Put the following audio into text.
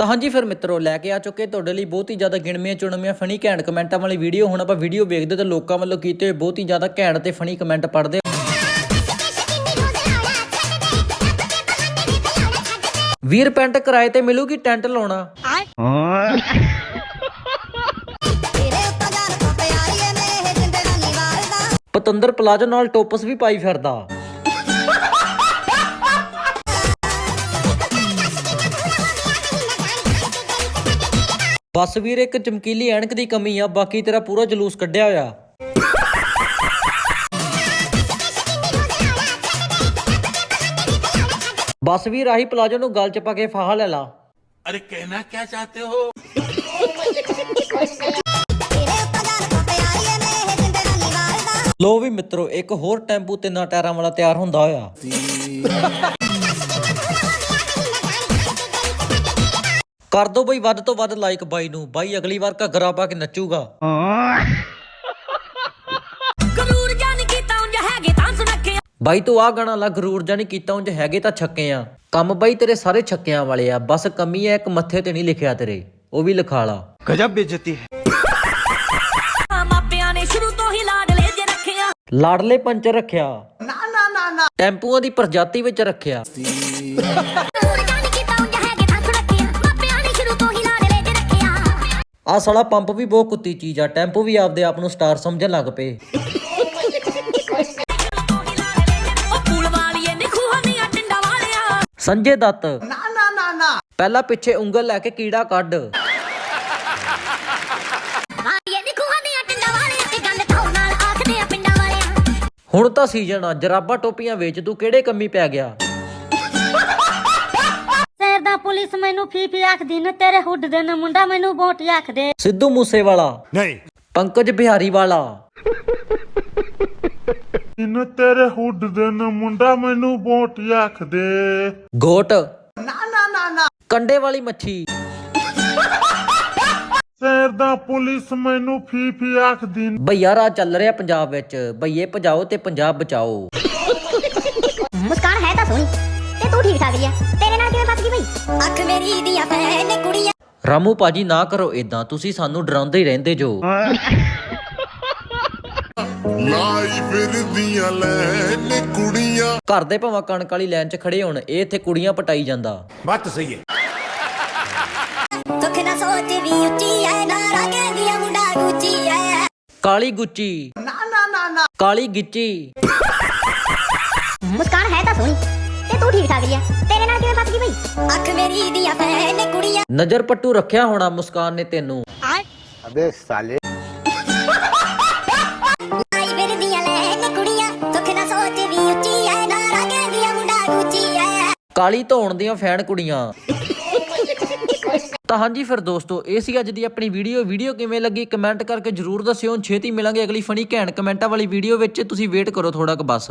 ਤਾਂ ਹਾਂਜੀ ਫਿਰ ਮਿੱਤਰੋ ਲੈ ਕੇ ਆ ਚੁੱਕੇ ਤੁਹਾਡੇ ਲਈ ਬਹੁਤ ਹੀ ਜ਼ਿਆਦਾ ਗਿਣਵੀਆਂ ਚੁਣਵੀਆਂ ਫਨੀ ਘੈਂਟ ਕਮੈਂਟਾਂ ਵਾਲੀ ਵੀਡੀਓ। ਹੁਣ ਆਪਾਂ ਵੀਡੀਓ ਵੇਖਦੇ ਤੇ ਲੋਕਾਂ ਵੱਲੋਂ ਕੀਤੇ ਹੋਏ ਬਹੁਤ ਹੀ ਜ਼ਿਆਦਾ ਘੈਂਟ ਤੇ ਫਨੀ ਕਮੈਂਟ ਪੜ੍ਹਦੇ ਵੀਰ ਪੈਂਟ ਕਿਰਾਏ ਤੇ ਮਿਲੂਗੀ ਟੈਂਟ ਲਾਉਣਾ? ਪਤੰਦਰ ਪਲਾਜੋ ਨਾਲ ਟੋਪਸ ਵੀ ਪਾਈ ਫਿਰਦਾ। ਬਸ ਵੀਰ ਇੱਕ ਚਮਕੀਲੀ ਐਣਕ ਦੀ ਕਮੀ ਆ ਬਾਕੀ ਤੇਰਾ ਪੂਰਾ ਜਲੂਸ ਕੱਢਿਆ ਹੋਇਆ। ਬਸ ਵੀਰ ਆਹੀ ਪਲਾਜੋ ਨੂੰ ਗਲ ਚ ਪਾ ਕੇ ਫਾਹਾ ਲੈ ਲਾ। ਅਰੇ ਕਹਿਣਾ ਕੀ ਚਾਹਤੇ ਹੋ? ਲੋ ਵੀ ਮਿੱਤਰੋ ਇੱਕ ਹੋਰ ਟੈਂਪੂ ਤਿੰਨਾਂ ਟਾਇਰਾਂ ਵਾਲਾ ਤਿਆਰ ਹੁੰਦਾ ਹੋਇਆ। ਕਰ ਦੋ ਬਈ ਵੱਧ ਤੋਂ ਵੱਧ ਲਾਈਕ ਬਾਈ ਨੂੰ ਬਾਈ ਅਗਲੀ ਵਾਰ ਘੱਗਰਾ ਪਾ ਕੇ ਨੱਚੂਗਾ ਗਰੂਰ ਜਾਨ ਕੀਤਾ ਉਂਝ ਹੈਗੇ ਤਾਂ ਸੁਣਕੇ ਬਾਈ ਤੂੰ ਆ ਗਾਣਾ ਲਾ ਗਰੂਰ ਜਾਨੀ ਕੀਤਾ ਉਂਝ ਹੈਗੇ ਤਾਂ ਛੱਕੇ ਆ ਕੰਮ ਬਾਈ ਤੇਰੇ ਸਾਰੇ ਛੱਕਿਆਂ ਵਾਲੇ ਆ ਬਸ ਕਮੀ ਐ ਇੱਕ ਮੱਥੇ ਤੇ ਨਹੀਂ ਲਿਖਿਆ ਤੇਰੇ ਉਹ ਵੀ ਲਿਖਾ ਲਾ गजब बेइज्जती है ਮਾਪਿਆਂ ਨੇ ਸ਼ੁਰੂ ਤੋਂ ਹੀ ਲਾਡਲੇ ਜੇ ਰੱਖਿਆ ਲਾੜਲੇ ਪੰਚ ਰੱਖਿਆ ਨਾ ਨਾ ਨਾ ਨਾ ਟੈਂਪੂਆਂ ਦੀ ਪ੍ਰਜਾਤੀ ਵਿੱਚ ਰੱਖਿਆ ਆ ਸਾਲਾ ਪੰਪ ਵੀ ਬਹੁਤ ਕੁੱਤੀ ਚੀਜ਼ ਆ, ਟੈਂਪੂ ਵੀ ਆਪਦੇ ਆਪ ਨੂੰ ਸਟਾਰ ਸਮਝਣ ਲੱਗ ਪਏ। ਸੰਜੇ ਦੱਤ। ਨਾ ਨਾ ਨਾ ਨਾ ਪਹਿਲਾਂ ਪਿੱਛੇ ਉਂਗਲ ਲੈ ਕੇ ਕੀੜਾ ਕੱਢ। ਹੁਣ ਤਾਂ ਸੀਜ਼ਨ ਆ, ਜਰਾਬਾ ਟੋਪੀਆਂ ਵੇਚ, ਤੂੰ ਕਿਹੜੇ ਕੰਮੀ ਪੈ ਗਿਆ? ਨਾ ਪੁਲਿਸ ਮੈਨੂੰ ਫੀਫੀ ਆਖਦੀ ਨਾ ਤੇਰੇ ਹੁੱਡ ਦੇ ਨਾ ਮੁੰਡਾ ਮੈਨੂੰ ਬੋਟ ਆਖਦੇ। ਸਿੱਧੂ ਮੂਸੇਵਾਲਾ। ਨਹੀਂ। ਪੰਕਜ ਬਿਹਾਰੀ ਵਾਲਾ। ਇਹਨੂੰ ਤੇਰੇ ਹੁੱਡ ਦੇ ਨਾ ਮੁੰਡਾ ਮੈਨੂੰ ਬੋਟ ਆਖਦੇ। ਗੋਟ। ਨਾ ਨਾ ਨਾ ਨਾ। ਕੰਡੇ ਵਾਲੀ ਮੱਛੀ। ਸ਼ਹਿਰ ਦਾ ਪੁਲਿਸ ਮੈਨੂੰ ਫੀਫੀ ਆਖਦੀ। ਭਈਆ ਰਾਹ ਚੱਲ ਰਿਹਾ ਪੰਜਾਬ ਵਿੱਚ। ਭਈਏ ਭਜਾਓ ਤੇ ਪੰਜਾਬ ਬਚਾਓ। ਮੁਸਕਾਨ ਹੈ ਤਾਂ ਸੋਹਣੀ। ਤੇ ਤੂੰ ਠੀਕ ਠਾਕ ਹੀ ਤੇਰੇ ਨਾਲ ਰਾਮੂ ਪਾਜੀ ਨਾ ਕਰੋ ਇਦਾਂ ਤੁਸੀਂ ਸਾਨੂੰ ਡਰਾਉਂਦੇ ਹੀ ਰਹਿੰਦੇ ਜੋ। ਲਾਈ ਫਿਰਦੀਆਂ ਲੈਣ ਕੁੜੀਆਂ। ਘਰ ਦੇ ਭਾਵੇਂ ਕਣਕ ਵਾਲੀ ਲਾਈਨ 'ਚ ਖੜੇ ਹੋਣ ਇਹ ਇੱਥੇ ਕੁੜੀਆਂ ਪਟਾਈ ਜਾਂਦਾ। ਬੱਤ ਸਹੀ ਹੈ। ਦੁੱਖ ਨਾ ਵੀ ਉੱਚੀ ਐ ਨਾ ਰਾਗੇ ਦੀਆਂ ਮੁੰਡਾ ਗੁੱਚੀ ਐ। ਕਾਲੀ ਗੁੱਚੀ। ਨਾ ਨਾ ਨਾ। ਕਾਲੀ ਗਿੱਚੀ। ਮੁਸਕਾਨ ਹੈ ਤਾਂ ਸੋਹਣੀ। ਤੇ ਤੂੰ ਠੀਕ ਠਾਕ ਜੀ ਆ। ਤੇਰੇ ਨਾਲ ਕਿਵੇਂ ਬਚ ਗਈ ਬਈ? ਅੱਖ ਮੇਰੀ ਦੀਆਂ ਫੈਨ ਕੁੜੀਆਂ ਨਜ਼ਰ ਪੱਟੂ ਰੱਖਿਆ ਹੋਣਾ ਮੁਸਕਾਨ ਨੇ ਤੈਨੂੰ। ਅਬੇ ਸਾਲੇ। ਕਾਲੀ ਧੋਣ ਦੀਆਂ ਫੈਨ ਕੁੜੀਆਂ। ਤਾਂ ਹਾਂਜੀ ਫਿਰ ਦੋਸਤੋ ਇਹ ਸੀ ਅੱਜ ਦੀ ਆਪਣੀ ਵੀਡੀਓ। ਵੀਡੀਓ ਕਿਵੇਂ ਲੱਗੀ ਕਮੈਂਟ ਕਰਕੇ ਜਰੂਰ ਦੱਸਿਓ। ਛੇਤੀ ਮਿਲਾਂਗੇ ਅਗਲੀ ਫਨੀ ਘੈਂਟ ਕਮੈਂਟਾਂ ਵਾਲੀ ਵੀਡੀਓ ਵਿੱਚ। ਤੁਸੀਂ ਵੇਟ ਕਰੋ ਥੋੜਾ ਕੁ ਬਸ।